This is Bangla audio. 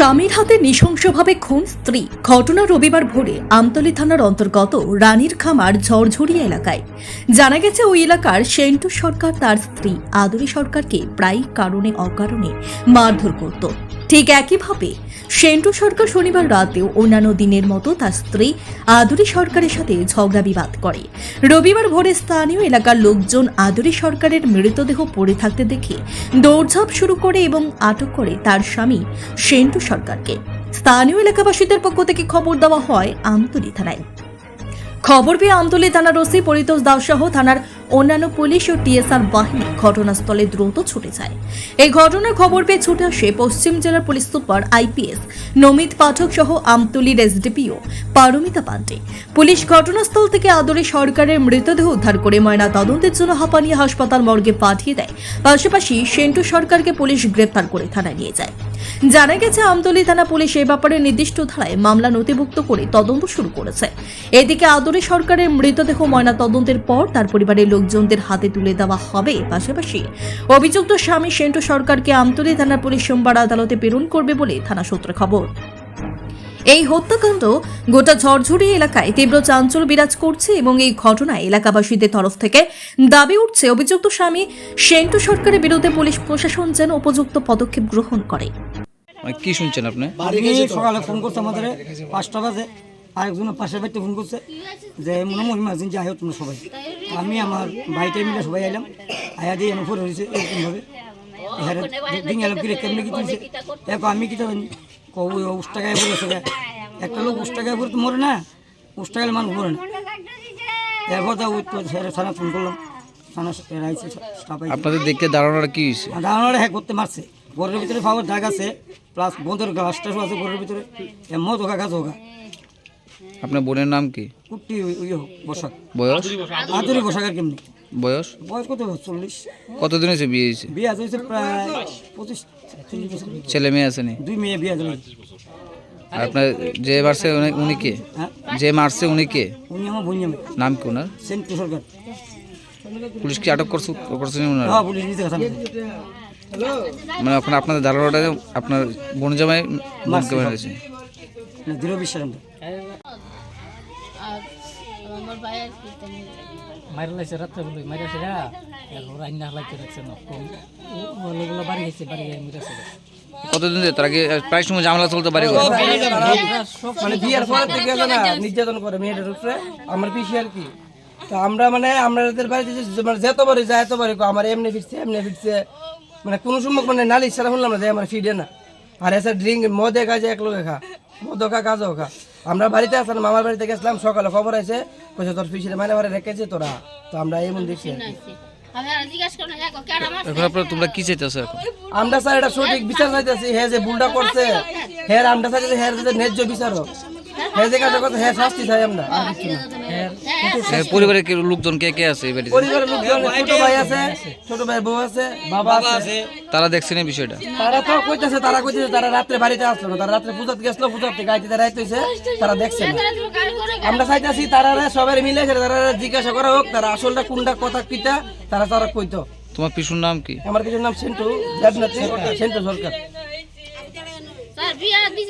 স্বামীর হাতে নৃশংসভাবে খুন স্ত্রী। ঘটনা রবিবার ভোরে আমতলী থানার অন্তর্গত রানীর খামার ঝড়ঝড়িয়া এলাকায়। জানা গেছে, ওই এলাকার সেন্টু সরকার তার স্ত্রী। আদরি সরকারকে প্রায় কারণে অকারণে মারধর করত। ঠিক একইভাবে সেন্টু সরকার শনিবার রাতেও অন্যান্য দিনের মতো তার স্ত্রী আদুরি সরকারের সাথে ঝগড়া বিবাদ করে। রবিবার ভোরে স্থানীয় এলাকার লোকজন আদরি সরকারের মৃতদেহ পড়ে থাকতে দেখে দৌড়ঝাঁপ শুরু করে এবং আটক করে তার স্বামী সেন্টু সরকারকে। স্থানীয় এলাকাবাসীদের পক্ষ থেকে খবর দেওয়া হয় আমতলী থানায়। খবর পেয়ে আমতলী থানার ওসি পরিতোষ দাস সহ থানার অন্যান্য পুলিশ ও টিএসআর বাহিনী ঘটনাস্থলে দ্রুত ছুটে যায়। এই ঘটনার খবর পেয়ে ছুটে আসে পশ্চিম জেলার police super IPS, Namit Pathak সহ আমতলীর এসডিপিও পারমিতা পান্ডে। পুলিশ ঘটনাস্থল থেকে আদরে সরকারের মৃতদেহ উদ্ধার করে ময়না তদন্তের জন্য হাঁপানিয়া হাসপাতাল মর্গে পাঠিয়ে দেয়। পাশাপাশি সেন্টু সরকারকে পুলিশ গ্রেপ্তার করে থানায় নিয়ে যায়। জানা গেছে, আমতলী থানা পুলিশ এ ব্যাপারে নির্দিষ্ট ধারায় মামলা নথিভুক্ত করে তদন্ত শুরু করেছে। এদিকে আদরে সরকারের মৃতদেহ ময়না তদন্তের পর তার পরিবারের লোকজনদের হাতে তুলে দেওয়া হবে। পাশাপাশি অভিযুক্ত স্বামী সেন্টু সরকারকে আমতলী থানার পুলিশ সোমবার আদালতে প্রেরণ করবে বলে থানা সূত্রে খবর। এই হত্যাকাণ্ড গোটা ঝড়ঝড়ি এলাকায় তীব্র চাঞ্চল্য বিরাজ করছে এবং এই ঘটনায় এলাকাবাসীদের তরফ থেকে দাবি উঠছে অভিযুক্ত স্বামী সেন্টু সরকারের বিরুদ্ধে পুলিশ প্রশাসন যেন উপযুক্ত পদক্ষেপ গ্রহণ করে। মানে কি শুনছেন আপনি? সকালে ফোন করছে আমাদের পাঁচটা বাজে আরেকজনের পাশের বাড়িতে ফোন করছে যে মনে মহিমা যে যাই হোক তোমরা সবাই। আমি আমার বাড়িতে মিলে সবাই আইলাম আয়া দিয়ে এনে পরে হয়েছে এরকমভাবে। এখানে দিন এলাম কিরে কেমনি কি তুলছে দেখো আমি কি জানি। কবু উষ্টাগায় পড়েছে একটা লোক উষ্টাগায় পড়ে তো মরে না। উষ্টাগালে মানুষ মরে না। এরপর তা থানা ফোন করলাম। থানা এরা আইছে স্টাফ আইছে আপনাদের দেখতে দাঁড়ানোটা কি হয়েছে? দাঁড়ানোর হ্যাঁ করতে মারছে। ঘরের ভিতরে পাওয়ার দাগ আছে প্লাস বন্ধের গাছটা আছে ঘরের ভিতরে। এমন ধোকা গাছ হোকা আপনার বোনের নাম কি? কুট্টি বসাক। বয়স? আদরি বসাক আর কেমনি? বয়স? বয়স কত? চল্লিশ। কতদিন হয়েছে বিয়ে হয়েছে? বিয়ে আছে হয়েছে প্রায় পঁচিশ ছেলে মেয়ে আসেনি দুই মেয়ে বিয়ে আছে আর আপনার যে মারছে উনি- কে? হ্যাঁ? যে মারছে উনি কে? উনি আমার বোন নাম কি ওনার? সেন্টু সরকার পুলিশ কি আটক করছে করছেন ওনার? হ্যাঁ পুলিশ নিচে কথা মানে ওখানে আপনাদের ধারণাটা আপনার বোন জামাই মেরেছে। দৃঢ় বিশ্বাস আমরা আর আমার ভাইয়ের কীর্তন মাইরা লাইছে রাত্রে বলে মাইরা সেরা এখন রান্না লাগতে রাখছে না? ওগুলো বাড়ি গেছে বাড়ি গিয়ে মিরাছে কতদিন তার আগে প্রায় সময় ঝামেলা চলতে পারে মানে বিয়ের পর থেকে না নির্যাতন করে মেয়েদের উপরে। আমার পিসি আর কি। তো আমরা মানে আমাদের বাড়িতে যে- মানে যেতবারই যায় এতবারই কয়, আমার এমনি ফিরছে এমনি ফিরছে। মানে কোনো সময় মানে নালি ছাড়া শুনলাম না যে আমার ফিডে না। আর এসে ড্রিঙ্ক মদে কাজে এক লোকে খা মদ খা কাজও খা। আমরা বাড়িতে আসলাম মামার বাড়িতে গেছিলাম সকালে খবর আছে কইছে তোর পিছনে মানে ঘরে রেখেছে তোরা। তো আমরা এমন দেখছি হ্যাঁ এখন আপনার তোমরা কি চাইতেছো এখন? আমরা স্যার এটা সঠিক বিচার চাইতেছি হে যে ভুলটা করছে হ্যাঁ আমরা চাইতেছি হে যে ন্যায্য বিচার হোক হে যে কাজটা করছে হে শাস্তি চাই আমরা। আর কিছু না পরিবারের কে লোকজন কে কে আছে পরিবারের লোকজন ছোট ভাই আছে ছোট ভাই বউ আছে বাবা আছে। তারা দেখছেন এই বিষয়টা? তারা তো কইতেছে তারা কইতেছে তারা রাত্রে বাড়িতে আসলো না। তারা রাত্রে পূজাতে গেছিল পূজাতে গাইতে রাইতে হইছে তারা দেখছে না। আমরা চাইতেছি তারা সবাই মিলে তারা জিজ্ঞাসা করা হোক তারা আসলটা কোনটা কথা কিটা তারা তারা কইতো। তোমার পিসুর নাম কি? আমার কিছুর নাম সেন্টু সেন্টু সরকার। স্যার বিয়া দিছে